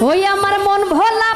ওই আমার মন ভোলা